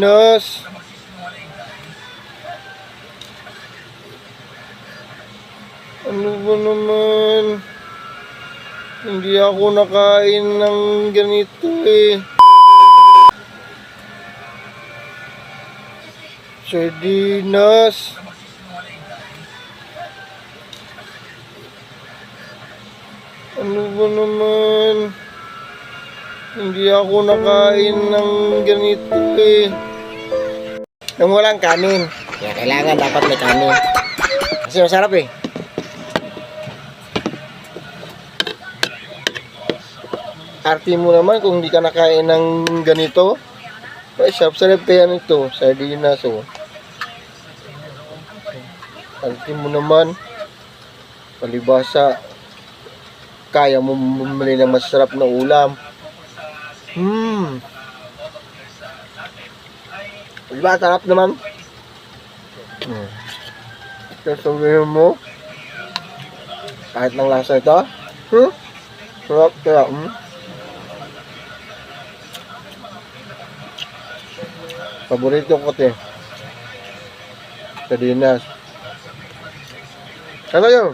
Sardinas. Ano ba naman? Hindi ako nakain ng ganito eh. Sardinas. Ano ba naman? Hindi ako nakain ng ganito eh. Nang walang kanin. Kaya kailangan dapat may kanin. Kasi masarap eh. Arte mo naman kung hindi ka nakain ng ganito. Ay, sarap-sarap kaya nito. Sardinas oh. Arte mo naman. Palibasa. Kaya mo bumili ng masarap na ulam. Hmm. Diba, sarap naman. Hmm. Sasabihin mo, kahit ng lasa ito, hmm? Sarap kaya, hmm? Paborito ko ito eh. Sardinas. Ano yun?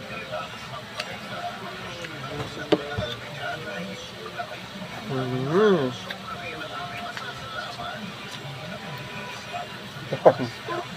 Mm. Yeah.